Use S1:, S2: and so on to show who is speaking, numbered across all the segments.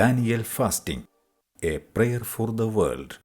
S1: Daniel Fasting, a prayer for the world.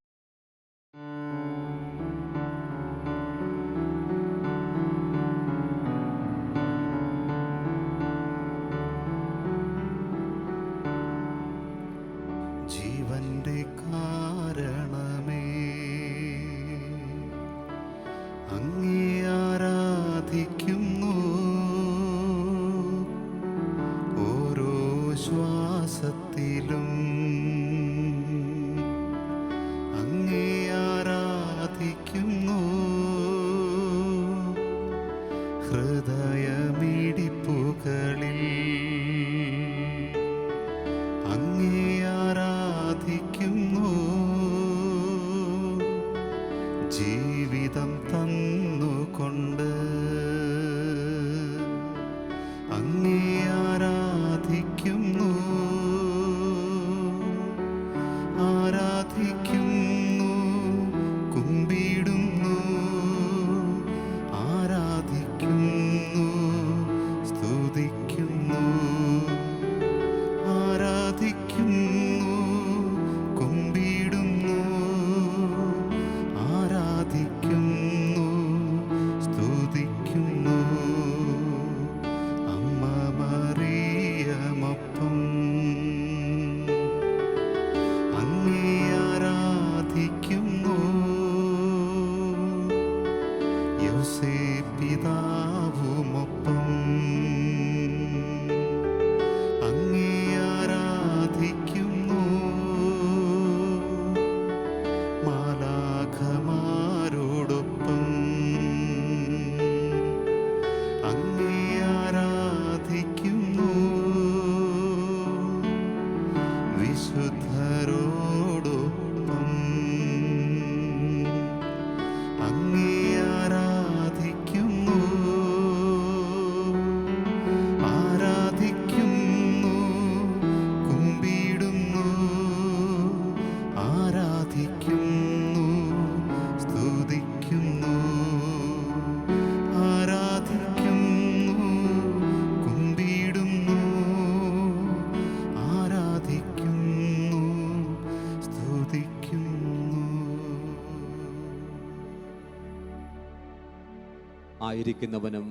S2: ആയിരിക്കുന്നവനും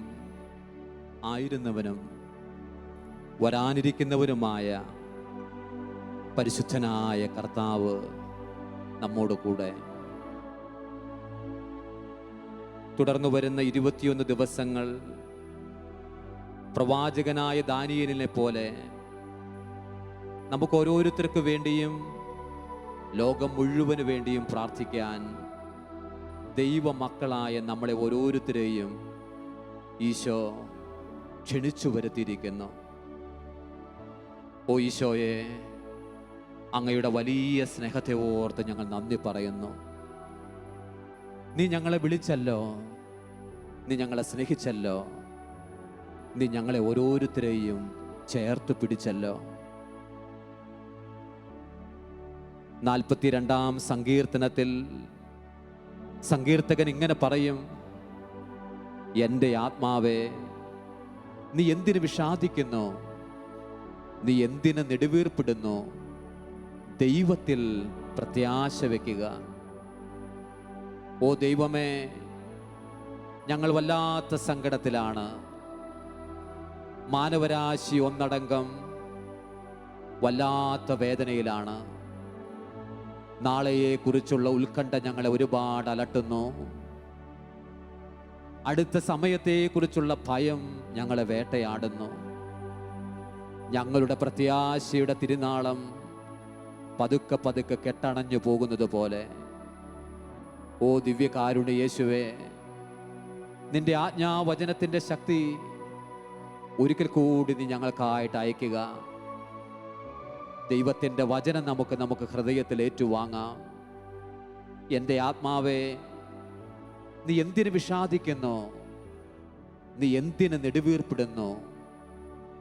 S2: ആയിരുന്നവനും വരാനിരിക്കുന്നവനുമായ പരിശുദ്ധനായ കർത്താവ് നമ്മോട് കൂടെ. തുടർന്നു വരുന്ന ഇരുപത്തിയൊന്ന് ദിവസങ്ങൾ പ്രവാചകനായ ദാനിയലിനെ പോലെ നമുക്ക് ഓരോരുത്തർക്ക് വേണ്ടിയും ലോകം മുഴുവൻ വേണ്ടിയും പ്രാർത്ഥിക്കാൻ ദൈവമക്കളായ നമ്മളെ ഓരോരുത്തരെയും ഈശോ ക്ഷണിച്ചു വരുത്തിയിരിക്കുന്നു. ഓ ഈശോയെ അങ്ങയുടെ വലിയ സ്നേഹത്തെ ഓർത്ത് ഞങ്ങൾ നന്ദി പറയുന്നു. നീ ഞങ്ങളെ വിളിച്ചല്ലോ നീ ഞങ്ങളെ സ്നേഹിച്ചല്ലോ നീ ഞങ്ങളെ ഓരോരുത്തരെയും ചേർത്ത് പിടിച്ചല്ലോ. നാൽപ്പത്തിരണ്ടാം സങ്കീർത്തനത്തിൽ സങ്കീർത്തകൻ ഇങ്ങനെ പറയും എന്റെ ആത്മാവേ നീ എന്തിനു വിഷാദിക്കുന്നു? നീ എന്തിനു നെടുവീർപ്പിടുന്നു? ദൈവത്തിൽ പ്രത്യാശ വയ്ക്കുക ഓ ദൈവമേ ഞങ്ങൾ വല്ലാത്ത സങ്കടത്തിലാണ്. മാനവരാശി ഒന്നടങ്കം വല്ലാത്ത വേദനയിലാണ്. നാളെയെക്കുറിച്ചുള്ള ഉത്കണ്ഠ ഞങ്ങളെ ഒരുപാട് അലട്ടുന്നു. അടുത്ത സമയത്തെക്കുറിച്ചുള്ള ഭയം ഞങ്ങളെ വേട്ടയാടുന്നു. ഞങ്ങളുടെ പ്രത്യാശയുടെ തിരുനാളം പതുക്കെ പതുക്കെ കെട്ടണഞ്ഞു പോകുന്നത് പോലെ. ഓ ദിവ്യകാരുണ്യ യേശുവേ നിന്റെ ആജ്ഞാവചനത്തിന്റെ ശക്തി ഒരിക്കൽ കൂടി നീ ഞങ്ങൾക്കായിട്ട് അയക്കുക ദൈവത്തിന്റെ വചനം നമുക്ക് നമുക്ക് ഹൃദയത്തിൽ ഏറ്റുവാങ്ങാം. എന്റെ ആത്മാവേ നീ എന്തിനു വിഷാദിക്കുന്നു? നീ എന്തിനു നെടുവീർപ്പിടുന്നു?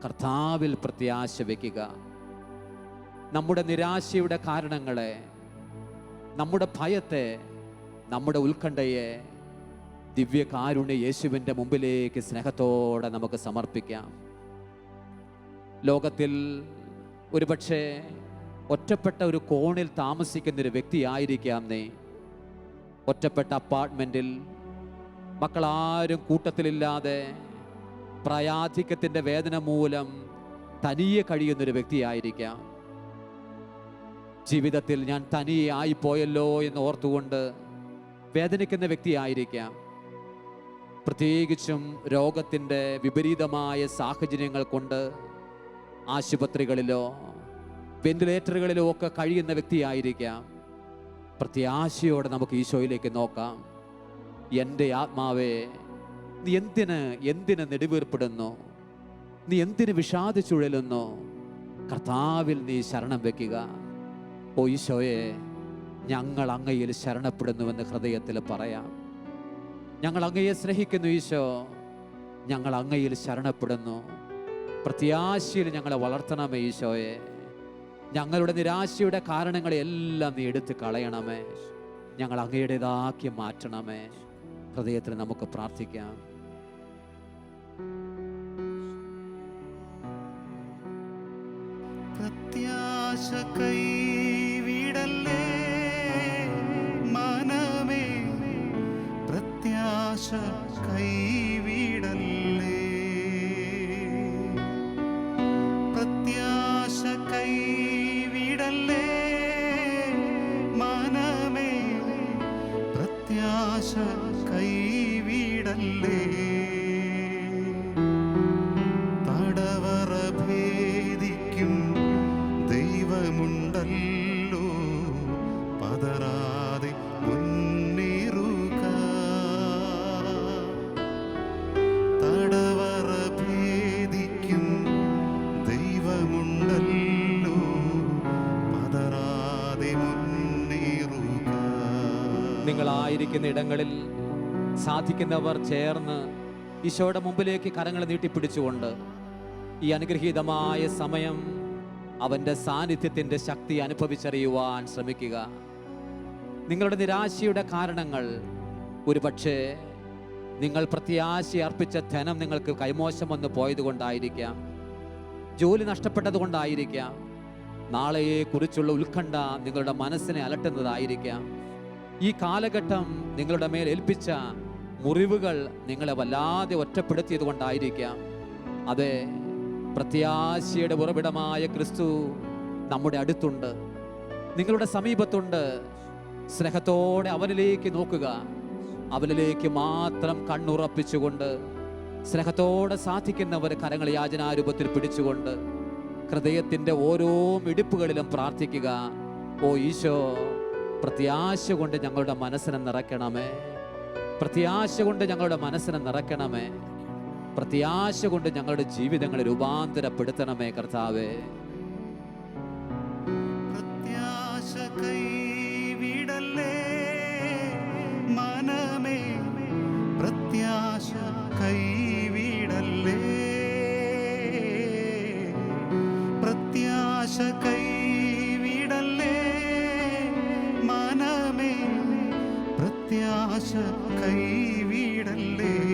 S2: കർത്താവിൽ പ്രത്യാശ വയ്ക്കുക. നമ്മുടെ നിരാശയുടെ കാരണങ്ങളെ നമ്മുടെ ഭയത്തെ നമ്മുടെ ഉത്കണ്ഠയെ ദിവ്യകാരുണ്യ യേശുവിന്റെ മുമ്പിലേക്ക് സ്നേഹത്തോടെ നമുക്ക് സമർപ്പിക്കാം. ലോകത്തിൽ ഒരുപക്ഷെ ഒറ്റപ്പെട്ട ഒരു കോണിൽ താമസിക്കുന്നൊരു വ്യക്തിയായിരിക്കാം നീ. ഒറ്റപ്പെട്ട അപ്പാർട്ട്മെന്റിൽ മക്കളാരും കൂട്ടത്തിലില്ലാതെ പ്രയാധിക്യത്തിന്റെ വേദന മൂലം തനിയെ കഴിയുന്നൊരു വ്യക്തിയായിരിക്കാം. ജീവിതത്തിൽ ഞാൻ തനിയെ ആയിപ്പോയല്ലോ എന്ന് ഓർത്തുകൊണ്ട് വേദനിക്കുന്ന വ്യക്തിയായിരിക്കാം. പ്രത്യേകിച്ചും രോഗത്തിന്റെ വിപരീതമായ സാഹചര്യങ്ങൾ കൊണ്ട് ആശുപത്രികളിലോ വെന്റിലേറ്ററുകളിലോ ഒക്കെ കഴിയുന്ന വ്യക്തിയായിരിക്കാം. പ്രത്യാശയോടെ നമുക്ക് ഈശോയിലേക്ക് നോക്കാം. എന്റെ ആത്മാവേ നീ എന്തിന് എന്തിന് നെടുവീർപ്പെടുന്നു? നീ എന്തിന് വിഷാദിച്ചുഴലുന്നു കർത്താവിൽ നീ ശരണം വെക്കുക ഓ ഈശോയെ ഞങ്ങൾ അങ്ങയിൽ ശരണപ്പെടുന്നുവെന്ന് ഹൃദയത്തിൽ പറയാം. ഞങ്ങൾ അങ്ങയെ സ്നേഹിക്കുന്നു ഈശോ. ഞങ്ങൾ അങ്ങയിൽ ശരണപ്പെടുന്നു. പ്രത്യാശയിൽ ഞങ്ങളെ വളർത്തണമേ ഈശോയെ. ഞങ്ങളുടെ നിരാശയുടെ കാരണങ്ങളെല്ലാം നീ എടുത്ത് കളയണമേ. ഞങ്ങൾ അങ്ങയുടേതാക്കി മാറ്റണമേ. ഹൃദയത്തിൽ നമുക്ക് പ്രാർത്ഥിക്കാം.
S1: പ്രത്യാശ കൈവിടല്ലേ മനമേ. പ്രത്യാശ കൈവിടല്ലേ
S2: നിങ്ങളായിരിക്കുന്ന ഇടങ്ങളിൽ സാധിക്കുന്നവർ ചേർന്ന് ഈശോയുടെ മുമ്പിലേക്ക് കരങ്ങൾ നീട്ടിപ്പിടിച്ചുകൊണ്ട് ഈ അനുഗ്രഹീതമായ സമയം അവന്റെ സാന്നിധ്യത്തിന്റെ ശക്തി അനുഭവിച്ചറിയുവാൻ ശ്രമിക്കുക. നിങ്ങളുടെ നിരാശയുടെ കാരണങ്ങൾ ഒരുപക്ഷേ നിങ്ങൾ പ്രത്യാശ അർപ്പിച്ച ധനം നിങ്ങൾക്ക് കൈമോശം വന്ന് പോയതുകൊണ്ടായിരിക്കാം. ജോലി നഷ്ടപ്പെട്ടതുകൊണ്ടായിരിക്കാം. നാളെയെക്കുറിച്ചുള്ള ഉത്കണ്ഠ നിങ്ങളുടെ മനസ്സിനെ അലട്ടുന്നതായിരിക്കാം. ഈ കാലഘട്ടം നിങ്ങളുടെ മേൽ ഏൽപ്പിച്ച മുറിവുകൾ നിങ്ങളെ വല്ലാതെ ഒറ്റപ്പെടുത്തിയത് കൊണ്ടായിരിക്കാം അതെ പ്രത്യാശയുടെ ഉറവിടമായ ക്രിസ്തു നമ്മുടെ അടുത്തുണ്ട്. നിങ്ങളുടെ സമീപത്തുണ്ട്. സ്നേഹത്തോടെ അവനിലേക്ക് നോക്കുക. അവനിലേക്ക് മാത്രം കണ്ണുറപ്പിച്ചുകൊണ്ട് സ്നേഹത്തോടെ സാധിക്കുന്നവർ കരങ്ങൾ യാചനാരൂപത്തിൽ പിടിച്ചുകൊണ്ട് ഹൃദയത്തിന്റെ ഓരോ മിടിപ്പുകളിലും പ്രാർത്ഥിക്കുക. ഓ ഈശോ പ്രത്യാശ കൊണ്ട് ഞങ്ങളുടെ മനസ്സിനെ നിറയ്ക്കണമേ. പ്രത്യാശ കൊണ്ട് ഞങ്ങളുടെ മനസ്സിനെ നിറയ്ക്കണമേ. പ്രത്യാശ കൊണ്ട് ഞങ്ങളുടെ ജീവിതങ്ങളെ രൂപാന്തരപ്പെടുത്തണമേ കർത്താവേ.
S1: പ്രത്യാശ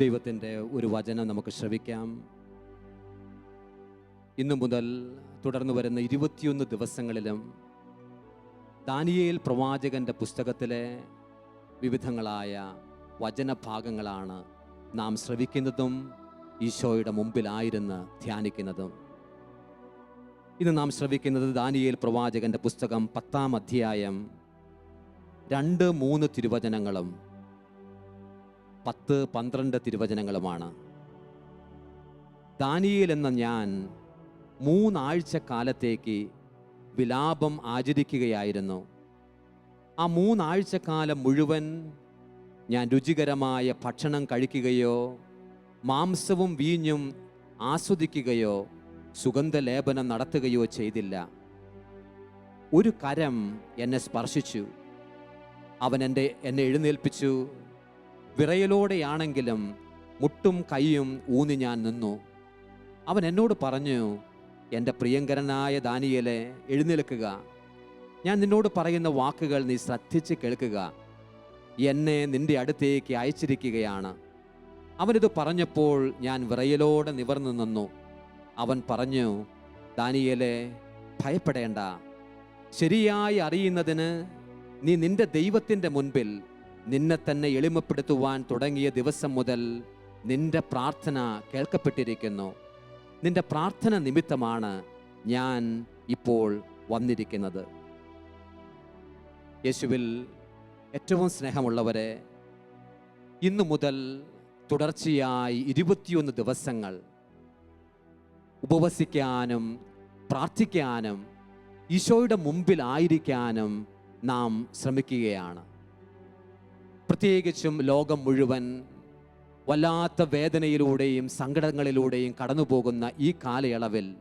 S2: ദൈവത്തിന്റെ ഒരു വചനം നമുക്ക് ശ്രവിക്കാം. ഇന്നു മുതൽ തുടർന്നു വരുന്ന ഇരുപത്തിയൊന്ന് ദിവസങ്ങളിലും ദാനിയേൽ പ്രവാചകന്റെ പുസ്തകത്തിലെ വിവിധങ്ങളായ വചനഭാഗങ്ങളാണ് നാം ശ്രവിക്കുന്നതും ഈശോയുടെ മുമ്പിലായിരുന്ന് ധ്യാനിക്കുന്നതും. ഇന്ന് നാം ശ്രവിക്കുന്നത് ദാനിയേൽ പ്രവാചകന്റെ പുസ്തകം പത്താം അധ്യായം രണ്ട് മൂന്ന് തിരുവചനങ്ങളും പത്ത് പന്ത്രണ്ട് തിരുവചനങ്ങളുമാണ്. ദാനിയേൽ എന്ന ഞാൻ മൂന്നാഴ്ച കാലത്തേക്ക് വിലാപം ആചരിക്കുകയായിരുന്നു. ആ മൂന്നാഴ്ച കാലം മുഴുവൻ ഞാൻ രുചികരമായ ഭക്ഷണം കഴിക്കുകയോ മാംസവും വീഞ്ഞും ആസ്വദിക്കുകയോ സുഗന്ധലേപനം നടത്തുകയോ ചെയ്തില്ല. ഒരു കരം എന്നെ സ്പർശിച്ചു. അവൻ എന്റെ എന്നെ എഴുന്നേൽപ്പിച്ചു. വിറയലോടെയാണെങ്കിലും മുട്ടും കൈയും ഊന്നി ഞാൻ നിന്നു. അവൻ എന്നോട് പറഞ്ഞു എന്റെ പ്രിയങ്കരനായ ദാനിയലെ എഴുന്നേൽക്കുക. ഞാൻ നിന്നോട് പറയുന്ന വാക്കുകൾ നീ ശ്രദ്ധിച്ച് കേൾക്കുക. എന്നെ നിന്റെ അടുത്തേക്ക് അയച്ചിരിക്കുകയാണ്. അവനിത് പറഞ്ഞപ്പോൾ ഞാൻ വിറയലോടെ നിവർന്നു നിന്നു. അവൻ പറഞ്ഞു ദാനിയലെ ഭയപ്പെടേണ്ട. ശരിയായി അറിയുന്നതിന് നീ നിന്റെ ദൈവത്തിന്റെ മുൻപിൽ നിന്നെ തന്നെ എളിമപ്പെടുത്തുവാൻ തുടങ്ങിയ ദിവസം മുതൽ നിന്റെ പ്രാർത്ഥന കേൾക്കപ്പെട്ടിരിക്കുന്നു. നിന്റെ പ്രാർത്ഥന നിമിത്തമാണ് ഞാൻ ഇപ്പോൾ വന്നിരിക്കുന്നത്. യേശുവിൽ ഏറ്റവും സ്നേഹമുള്ളവരെ ഇന്നു മുതൽ തുടർച്ചയായി ഇരുപത്തിയൊന്ന് ദിവസങ്ങൾ ഉപവസിക്കാനും പ്രാർത്ഥിക്കാനും ഈശോയുടെ മുമ്പിലായിരിക്കാനും നാം ശ്രമിക്കുകയാണ്. പ്രത്യേകിച്ചും ലോകം മുഴുവൻ വല്ലാത്ത വേദനയിലൂടെയും സങ്കടങ്ങളിലൂടെയും കടന്നുപോകുന്ന ഈ കാലയളവിൽ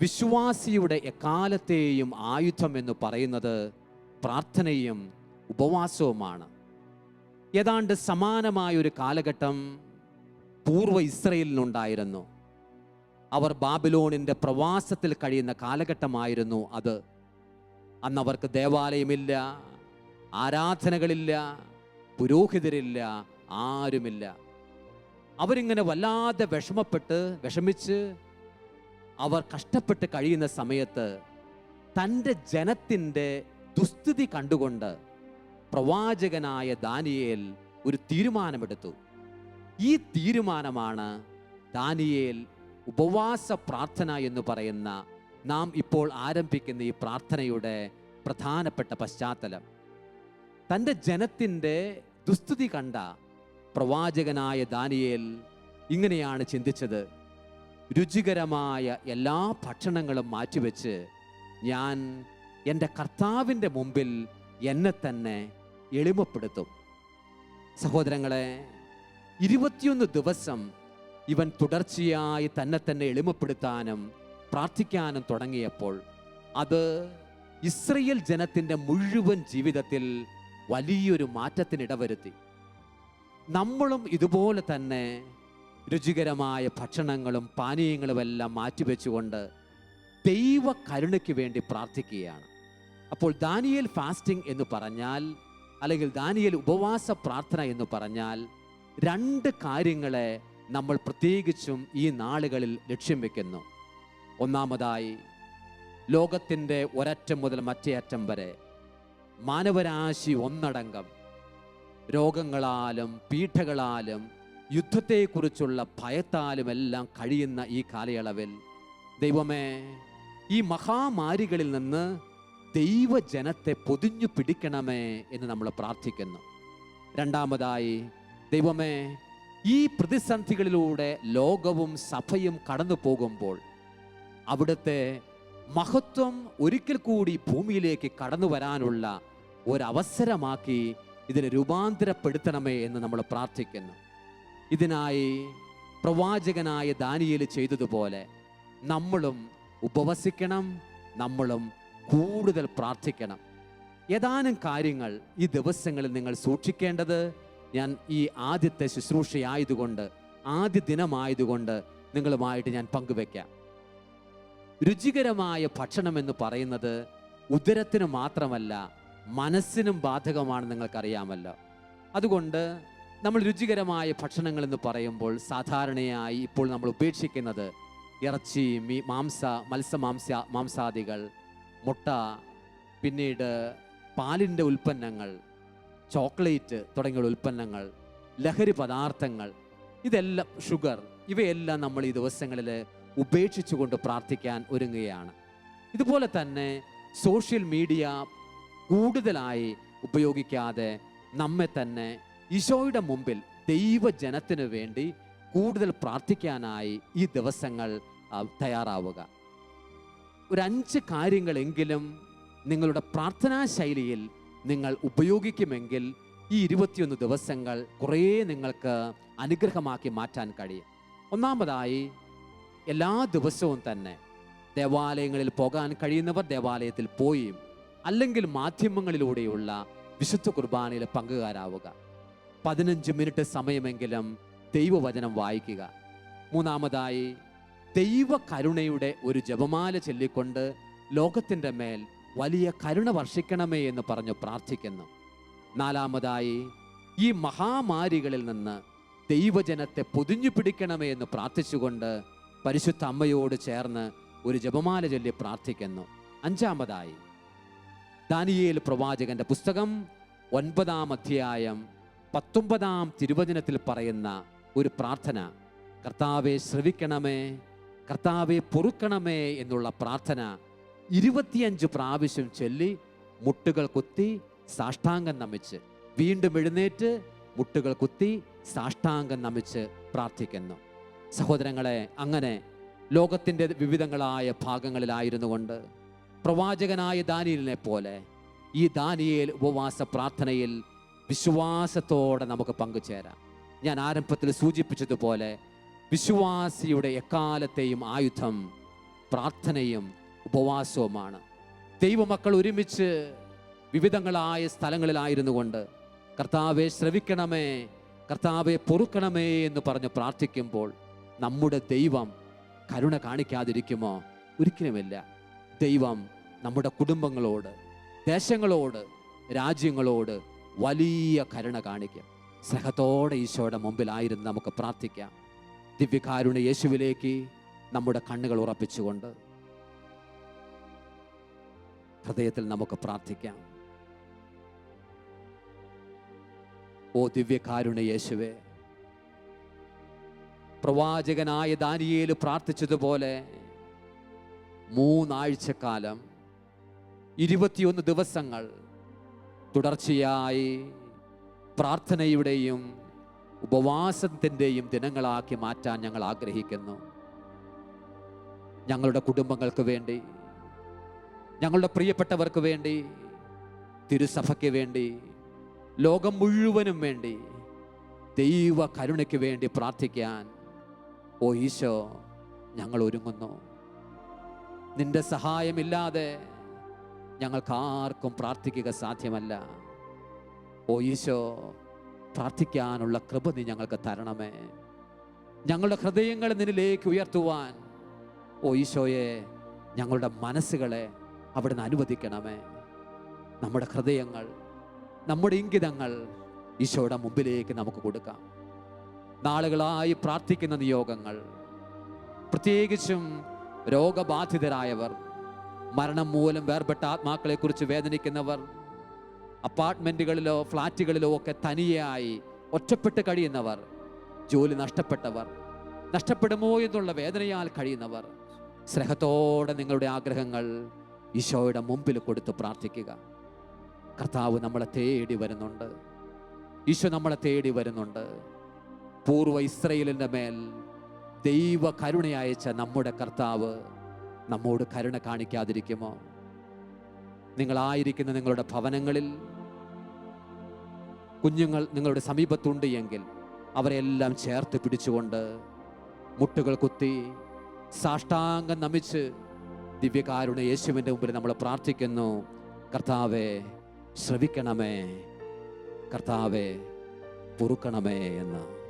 S2: വിശ്വാസിയുടെ എക്കാലത്തെയും ആയുധം എന്ന് പറയുന്നത് പ്രാർത്ഥനയും ഉപവാസവുമാണ്. ഏതാണ്ട് സമാനമായ ഒരു കാലഘട്ടം പൂർവ ഇസ്രയേലിനുണ്ടായിരുന്നു. അവർ ബാബിലോണിന്റെ പ്രവാസത്തിൽ കഴിയുന്ന കാലഘട്ടമായിരുന്നു അത്. അന്ന് അവർക്ക് ദേവാലയമില്ല ആരാധനകളില്ല പുരോഹിതരില്ല ആരുമില്ല. അവരിങ്ങനെ വല്ലാതെ വിഷമപ്പെട്ട് വിഷമിച്ച് അവർ കഷ്ടപ്പെട്ട് കഴിയുന്ന സമയത്ത് തന്റെ ജനത്തിന്റെ ദുസ്ഥിതി കണ്ടുകൊണ്ട് പ്രവാചകനായ ദാനിയേൽ ഒരു തീരുമാനമെടുത്തു. ഈ തീരുമാനമാണ് ദാനിയേൽ ഉപവാസ പ്രാർത്ഥന എന്ന് പറയുന്ന നാം ഇപ്പോൾ ആരംഭിക്കുന്ന ഈ പ്രാർത്ഥനയുടെ പ്രധാനപ്പെട്ട പശ്ചാത്തലം. തന്റെ ജനത്തിന്റെ ദുസ്ഥിതി കണ്ട പ്രവാചകനായ ദാനിയേൽ ഇങ്ങനെയാണ് ചിന്തിച്ചത്. രുചികരമായ എല്ലാ ഭക്ഷണങ്ങളും മാറ്റിവെച്ച് ഞാൻ എന്റെ കർത്താവിന്റെ മുമ്പിൽ എന്നെ തന്നെ എളിമപ്പെടുത്തും. സഹോദരങ്ങളെ ഇരുപത്തിയൊന്ന് ദിവസം ഇവൻ തുടർച്ചയായി തന്നെ തന്നെ എളിമപ്പെടുത്താനും പ്രാർത്ഥിക്കാനും തുടങ്ങിയപ്പോൾ അത് ഇസ്രയേൽ ജനത്തിന്റെ മുഴുവൻ ജീവിതത്തിൽ വലിയൊരു മാറ്റത്തിനിടവരുത്തി നമ്മളും ഇതുപോലെ തന്നെ രുചികരമായ ഭക്ഷണങ്ങളും പാനീയങ്ങളും എല്ലാം മാറ്റിവെച്ചുകൊണ്ട് ദൈവ കരുണയ്ക്ക് വേണ്ടി പ്രാർത്ഥിക്കുകയാണ്. അപ്പോൾ ദാനിയൽ ഫാസ്റ്റിംഗ് എന്ന് പറഞ്ഞാൽ അല്ലെങ്കിൽ ദാനിയൽ ഉപവാസ പ്രാർത്ഥന എന്ന് പറഞ്ഞാൽ രണ്ട് കാര്യങ്ങളെ നമ്മൾ പ്രത്യേകിച്ചും ഈ നാളുകളിൽ ലക്ഷ്യം വെക്കുന്നു. ഒന്നാമതായി ലോകത്തിന്റെ ഒരറ്റം മുതൽ മറ്റേ അറ്റം വരെ മാനവരാശി ഒന്നടങ്കം രോഗങ്ങളാലും പീഠകളാലും യുദ്ധത്തെക്കുറിച്ചുള്ള ഭയത്താലും എല്ലാം കഴിയുന്ന ഈ കാലയളവിൽ ദൈവമേ ഈ മഹാമാരികളിൽ നിന്ന് ദൈവജനത്തെ പൊതിഞ്ഞു പിടിക്കണമേ എന്ന് നമ്മൾ പ്രാർത്ഥിക്കുന്നു. രണ്ടാമതായി ദൈവമേ ഈ പ്രതിസന്ധികളിലൂടെ ലോകവും സഭയും കടന്നു പോകുമ്പോൾ അവിടുത്തെ മഹത്വം ഒരിക്കൽ കൂടി ഭൂമിയിലേക്ക് കടന്നു വരാനുള്ള ഒരവസരമാക്കി ഇതിനെ രൂപാന്തരപ്പെടുത്തണമേ എന്ന് നമ്മൾ പ്രാർത്ഥിക്കുന്നു. ഇതിനായി പ്രവാചകനായ ദാനിയേൽ ചെയ്തതുപോലെ നമ്മളും ഉപവസിക്കണം നമ്മളും കൂടുതൽ പ്രാർത്ഥിക്കണം. ഏതാനും കാര്യങ്ങൾ ഈ ദിവസങ്ങളിൽ നിങ്ങൾ സൂക്ഷിക്കേണ്ടത് ഞാൻ ഈ ആദ്യത്തെ ശുശ്രൂഷയായതുകൊണ്ട് ആദ്യ ദിനമായതുകൊണ്ട് നിങ്ങളുമായിട്ട് ഞാൻ പങ്കുവെക്കാം രുചികരമായ ഭക്ഷണം എന്ന് പറയുന്നത് ഉദരത്തിന് മാത്രമല്ല മനസ്സിനും ബാധകമാണ് നിങ്ങൾക്കറിയാമല്ലോ. അതുകൊണ്ട് നമ്മൾ രുചികരമായ ഭക്ഷണങ്ങൾ എന്ന് പറയുമ്പോൾ സാധാരണയായി ഇപ്പോൾ നമ്മൾ ഉപേക്ഷിക്കുന്നത് ഇറച്ചി മീ മാംസ മത്സ്യമാംസ മാംസാദികൾ മുട്ട പിന്നീട് പാലിന്റെ ഉൽപ്പന്നങ്ങൾ ചോക്ലേറ്റ് തുടങ്ങിയുള്ള ഉൽപ്പന്നങ്ങൾ ലഹരി പദാർത്ഥങ്ങൾ ഇതെല്ലാം ഷുഗർ ഇവയെല്ലാം നമ്മൾ ഈ ദിവസങ്ങളിൽ ഉപേക്ഷിച്ചുകൊണ്ട് പ്രാർത്ഥിക്കാൻ ഒരുങ്ങുകയാണ്. ഇതുപോലെ തന്നെ സോഷ്യൽ മീഡിയ കൂടുതലായി ഉപയോഗിക്കാതെ നമ്മെ തന്നെ ഈശോയുടെ മുമ്പിൽ ദൈവജനത്തിന് വേണ്ടി കൂടുതൽ പ്രാർത്ഥിക്കാനായി ഈ ദിവസങ്ങൾ തയ്യാറാവുക. ഒരു അഞ്ച് കാര്യങ്ങളെങ്കിലും നിങ്ങളുടെ പ്രാർത്ഥനാ ശൈലിയിൽ നിങ്ങൾ ഉപയോഗിക്കുമെങ്കിൽ ഈ ഇരുപത്തിയൊന്ന് ദിവസങ്ങൾ കുറേ നിങ്ങൾക്ക് അനുഗ്രഹമാക്കി മാറ്റാൻ കഴിയും. ഒന്നാമതായി എല്ലാ ദിവസവും തന്നെ ദേവാലയങ്ങളിൽ പോകാൻ കഴിയുന്നവർ ദേവാലയത്തിൽ പോയി. അല്ലെങ്കിൽ മാധ്യമങ്ങളിലൂടെയുള്ള വിശുദ്ധ കുർബാനയിൽ പങ്കുകാരാവുക. പതിനഞ്ച് മിനിറ്റ് സമയമെങ്കിലും ദൈവവചനം വായിക്കുക. മൂന്നാമതായി ദൈവ കരുണയുടെ ഒരു ജപമാല ചൊല്ലിക്കൊണ്ട് ലോകത്തിന്റെ മേൽ വലിയ കരുണ വർഷിക്കണമേ എന്ന് പറഞ്ഞു പ്രാർത്ഥിക്കുന്നു. നാലാമതായി ഈ മഹാമാരികളിൽ നിന്ന് ദൈവജനത്തെ പൊതിഞ്ഞു പിടിക്കണമേ എന്ന് പ്രാർത്ഥിച്ചുകൊണ്ട് പരിശുദ്ധ അമ്മയോട് ചേർന്ന് ഒരു ജപമാല ചൊല്ലി പ്രാർത്ഥിക്കുന്നു. അഞ്ചാമതായി ദാനിയേൽ പ്രവാചകന്റെ പുസ്തകം ഒൻപതാം അധ്യായം പത്തൊമ്പതാം തിരുവചനത്തിൽ പറയുന്ന ഒരു പ്രാർത്ഥന. കർത്താവെ ശ്രവിക്കണമേ കർത്താവെ പൊറുക്കണമേ എന്നുള്ള പ്രാർത്ഥന ഇരുപത്തിയഞ്ച് പ്രാവശ്യം ചൊല്ലി മുട്ടുകൾ കുത്തി സാഷ്ടാംഗം നമിച്ച് വീണ്ടും എഴുന്നേറ്റ് മുട്ടുകൾ കുത്തി സാഷ്ടാംഗം നമിച്ച് പ്രാർത്ഥിക്കുന്നു. സഹോദരങ്ങളെ അങ്ങനെ ലോകത്തിന്റെ വിവിധങ്ങളായ ഭാഗങ്ങളിലായിരുന്നു കൊണ്ട് പ്രവാചകനായ ദാനിയലിനെ പോലെ ഈ ദാനിയേൽ ഉപവാസ പ്രാർത്ഥനയിൽ വിശ്വാസത്തോടെ നമുക്ക് പങ്കുചേരാം. ഞാൻ ആരംഭത്തിൽ സൂചിപ്പിച്ചതുപോലെ വിശ്വാസിയുടെ എക്കാലത്തെയും ആയുധം പ്രാർത്ഥനയും ഉപവാസവുമാണ്. ദൈവമക്കൾ ഒരുമിച്ച് വിവിധങ്ങളായ സ്ഥലങ്ങളിലായിരുന്നു കൊണ്ട് കർത്താവെ ശ്രവിക്കണമേ കർത്താവെ പൊറുക്കണമേ എന്ന് പറഞ്ഞ് പ്രാർത്ഥിക്കുമ്പോൾ നമ്മുടെ ദൈവം കരുണ കാണിക്കാതിരിക്കുമോ? ഒരിക്കലുമില്ല. ദൈവം നമ്മുടെ കുടുംബങ്ങളോട് ദേശങ്ങളോട് രാജ്യങ്ങളോട് വലിയ കരുണ കാണിക്കും. സ്നേഹത്തോടെ ഈശോയുടെ മുമ്പിലായിരുന്നു നമുക്ക് പ്രാർത്ഥിക്കാം. ദിവ്യകാരുണ യേശുവിലേക്ക് നമ്മുടെ കണ്ണുകൾ ഉറപ്പിച്ചുകൊണ്ട് ഹൃദയത്തിൽ നമുക്ക് പ്രാർത്ഥിക്കാം. ഓ ദിവ്യകാരുണ യേശുവേ പ്രവാചകനായ ദാനിയേൽ പ്രാർത്ഥിച്ചതുപോലെ മൂന്നാഴ്ചക്കാലം ഇരുപത്തിയൊന്ന് ദിവസങ്ങൾ തുടർച്ചയായി പ്രാർത്ഥനയുടെയും ഉപവാസത്തിന്റെയും ദിനങ്ങളാക്കി മാറ്റാൻ ഞങ്ങൾ ആഗ്രഹിക്കുന്നു. ഞങ്ങളുടെ കുടുംബങ്ങൾക്ക് വേണ്ടി ഞങ്ങളുടെ പ്രിയപ്പെട്ടവർക്ക് വേണ്ടി തിരുസഭയ്ക്ക് വേണ്ടി ലോകം മുഴുവനും വേണ്ടി ദൈവ കരുണയ്ക്ക് വേണ്ടി പ്രാർത്ഥിക്കാൻ ഓ ഈശോ ഞങ്ങൾ ഒരുങ്ങുന്നു. നിന്റെ സഹായമില്ലാതെ ഞങ്ങൾക്ക് ആർക്കും പ്രാർത്ഥിക്കുക സാധ്യമല്ല. ഓ ഈശോ പ്രാർത്ഥിക്കാനുള്ള കൃപ നീ ഞങ്ങൾക്ക് തരണമേ. ഞങ്ങളുടെ ഹൃദയങ്ങൾ നിന്നിലേക്ക് ഉയർത്തുവാൻ ഓ ഈശോയെ ഞങ്ങളുടെ മനസ്സുകളെ അവിടുന്ന് അനുവദിക്കണമേ. നമ്മുടെ ഹൃദയങ്ങൾ നമ്മുടെ ഇംഗിതങ്ങൾ ഈശോയുടെ മുമ്പിലേക്ക് നമുക്ക് കൊടുക്കാം. നാളുകളായി പ്രാർത്ഥിക്കുന്ന നിയോഗങ്ങൾ. പ്രത്യേകിച്ചും രോഗബാധിതരായവർ മരണം മൂലം വേർപെട്ട ആത്മാക്കളെക്കുറിച്ച് വേദനിക്കുന്നവർ അപ്പാർട്ട്മെന്റുകളിലോ ഫ്ലാറ്റുകളിലോ ഒക്കെ തനിയായി ഒറ്റപ്പെട്ട് കഴിയുന്നവർ ജോലി നഷ്ടപ്പെട്ടവർ നഷ്ടപ്പെടുമോ എന്നുള്ള വേദനയാൽ കഴിയുന്നവർ സ്നേഹത്തോടെ നിങ്ങളുടെ ആഗ്രഹങ്ങൾ ഈശോയുടെ മുമ്പിൽ കൊടുത്ത് പ്രാർത്ഥിക്കുക. കർത്താവ് നമ്മളെ തേടി വരുന്നുണ്ട്. ഈശോ നമ്മളെ തേടി വരുന്നുണ്ട്. പൂർവ ഇസ്രയേലിന്റെ മേൽ ദൈവ കരുണ അയച്ച നമ്മുടെ കർത്താവ് നമ്മോട് കരുണ കാണിക്കാതിരിക്കുമോ? നിങ്ങളായിരിക്കുന്ന നിങ്ങളുടെ ഭവനങ്ങളിൽ കുഞ്ഞുങ്ങൾ നിങ്ങളുടെ സമീപത്തുണ്ട് എങ്കിൽ അവരെല്ലാം ചേർത്ത് പിടിച്ചുകൊണ്ട് മുട്ടുകൾ കുത്തി സാഷ്ടാംഗം നമിച്ച് ദിവ്യകാരുണ യേശുവിന്റെ മുമ്പിൽ നമ്മൾ പ്രാർത്ഥിക്കുന്നു. കർത്താവെ ശ്രവിക്കണമേ. കർത്താവെ പൊറുക്കണമേ എന്ന്.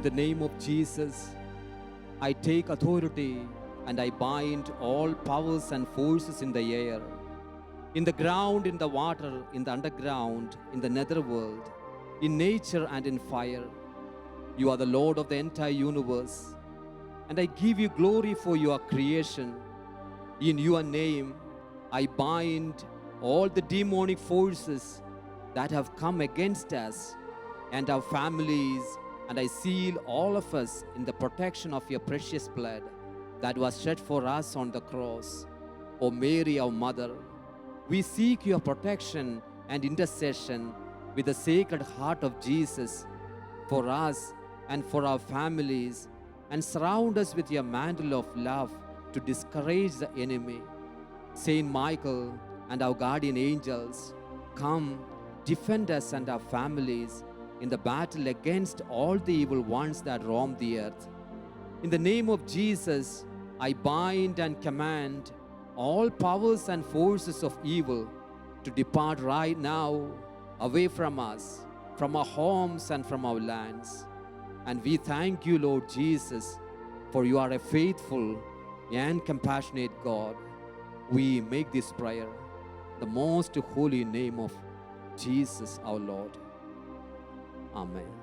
S2: In the name of Jesus, I take authority and I bind all powers and forces in the air, in the ground, in the water, in the underground, in the netherworld, in nature and in fire. You are the Lord of the entire universe, and I give you glory for your creation. In your name, I bind all the demonic forces that have come against us and our families, and I seal all of us in the protection of your precious blood that was shed for us on the cross. O Mary, our mother, we seek your protection and intercession with the sacred heart of Jesus for us and for our families, and surround us with your mantle of love to discourage the enemy. Saint Michael and our guardian angels, come defend us and our families in the battle against all the evil ones that roam the earth. In the name of Jesus, I bind and command all powers and forces of evil to depart right now away from us, from our homes and from our lands. And we thank you, Lord Jesus, for you are a faithful and compassionate God. We make this prayer the most holy name of Jesus our Lord. Amen.